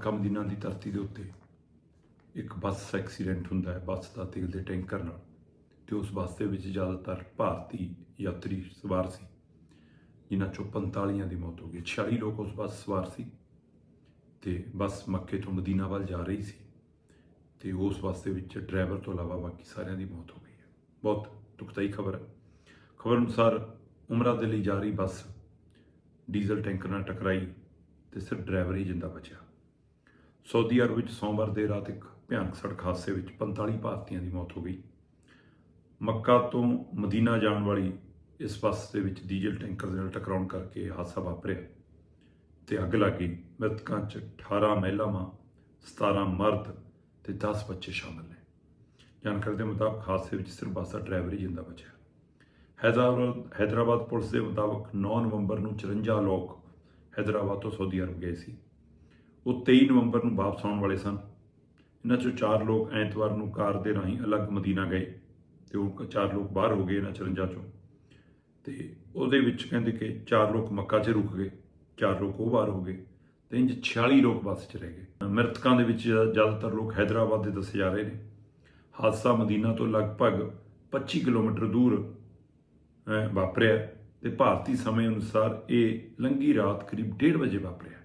ਮੱਕਾ ਮਦੀਨਾ ਦੀ ਧਰਤੀ ਦੇ ਉੱਤੇ ਇੱਕ ਬੱਸ ਐਕਸੀਡੈਂਟ ਹੁੰਦਾ ਹੈ, ਬੱਸ ਦਾ ਤੇਲ ਦੇ ਟੈਂਕਰ ਨਾਲ। ਤੇ ਉਸ ਬੱਸ ਦੇ ਵਿੱਚ ਜ਼ਿਆਦਾਤਰ ਭਾਰਤੀ ਯਾਤਰੀ ਸਵਾਰ ਸੀ, ਜਿਨ੍ਹਾਂ ਚੋਂ 45 ਦੀ ਮੌਤ ਹੋ ਗਈ। 46 ਲੋਕ ਉਸ ਬੱਸ ਸਵਾਰ ਸੀ ਤੇ ਬੱਸ ਮੱਕੇ ਤੋਂ ਮਦੀਨਾ ਵੱਲ ਜਾ ਰਹੀ ਸੀ ਤੇ ਉਸ ਬੱਸ ਦੇ ਵਿੱਚ ਡਰਾਈਵਰ ਤੋਂ ਇਲਾਵਾ ਬਾਕੀ ਸਾਰਿਆਂ ਦੀ ਮੌਤ ਹੋ ਗਈ ਹੈ। ਬਹੁਤ ਦੁਖਦਾਈ ਖਬਰ ਹੈ। ਖਬਰ ਅਨੁਸਾਰ ਉਮਰਾ ਦੇ ਲਈ ਜਾ ਰਹੀ ਬੱਸ ਡੀਜ਼ਲ ਟੈਂਕਰ ਨਾਲ ਟਕਰਾਈ ਤੇ ਸਿਰਫ ਡਰਾਈਵਰ ਹੀ ਜਿੰਦਾ ਬਚਿਆ। ਸਾਊਦੀ ਅਰਬ ਵਿੱਚ ਸੋਮਵਾਰ ਦੇ ਰਾਤ ਇੱਕ ਭਿਆਨਕ ਸੜਕ ਹਾਦਸੇ ਵਿੱਚ 45 ਭਾਰਤੀਆਂ ਦੀ ਮੌਤ ਹੋ ਗਈ। ਮੱਕਾ ਤੋਂ ਮਦੀਨਾ ਜਾਣ ਵਾਲੀ ਇਸ ਬੱਸ ਦੇ ਵਿੱਚ ਡੀਜ਼ਲ ਟੈਂਕਰ ਦੇ ਨਾਲ ਟਕਰਾਉਣ ਕਰਕੇ ਇਹ ਹਾਦਸਾ ਵਾਪਰਿਆ ਤੇ ਅੱਗ ਲੱਗ ਗਈ। ਮ੍ਰਿਤਕਾਂ 'ਚ 18 ਮਹਿਲਾਵਾਂ 17 ਮਰਦ ਤੇ 10 ਬੱਚੇ ਸ਼ਾਮਲ ਨੇ। ਜਾਣਕਾਰੀ ਦੇ ਮੁਤਾਬਕ ਹਾਦਸੇ ਵਿੱਚ ਸਿਰਫ ਬੱਸ ਦਾ ਡਰਾਈਵਰ ਹੀ ਜਿੰਦਾ ਬਚਿਆ। ਹੈਦਰਾਬਾਦ ਹੈਦਰਾਬਾਦ ਪੁਲਿਸ ਦੇ ਮੁਤਾਬਕ 9 ਨਵੰਬਰ ਨੂੰ 54 ਲੋਕ ਹੈਦਰਾਬਾਦ ਤੋਂ ਸਾਊਦੀ ਅਰਬ ਗਏ ਸੀ। ਉਹ 23 ਨਵੰਬਰ ਨੂੰ ਵਾਪਸ ਆਉਣ ਵਾਲੇ ਸਨ। ਇਹਨਾਂ ਚੋਂ ਚਾਰ ਲੋਕ ਐਤਵਾਰ ਨੂੰ ਕਾਰ ਦੇ ਰਾਹੀਂ ਅਲੱਗ ਮਦੀਨਾ ਗਏ ਤੇ ਉਹ ਚਾਰ ਲੋਕ ਬਾਹਰ ਹੋ ਗਏ ਇਹਨਾਂ 54 ਚੋਂ। ਤੇ ਉਹਦੇ ਵਿੱਚ ਕਹਿੰਦੇ ਕਿ ਚਾਰ ਲੋਕ ਮੱਕਾ 'ਚ ਰੁਕ ਗਏ, ਚਾਰ ਲੋਕ ਉਹ ਬਾਹਰ ਹੋ ਗਏ ਤੇ ਇੰਜ 46 ਲੋਕ ਬੱਸ 'ਚ ਰਹਿ ਗਏ। ਮ੍ਰਿਤਕਾਂ ਦੇ ਵਿੱਚ ਜ਼ਿਆਦਾਤਰ ਲੋਕ ਹੈਦਰਾਬਾਦ ਦੇ ਦੱਸੇ ਜਾ ਰਹੇ ਨੇ। ਹਾਦਸਾ ਮਦੀਨਾ ਤੋਂ ਲਗਭਗ 25 ਕਿਲੋਮੀਟਰ ਦੂਰ ਵਾਪਰਿਆ ਤੇ ਭਾਰਤੀ ਸਮੇਂ ਅਨੁਸਾਰ ਇਹ ਲੰਗੀ ਰਾਤ ਕਰੀਬ 1:30 ਵਜੇ ਵਾਪਰਿਆ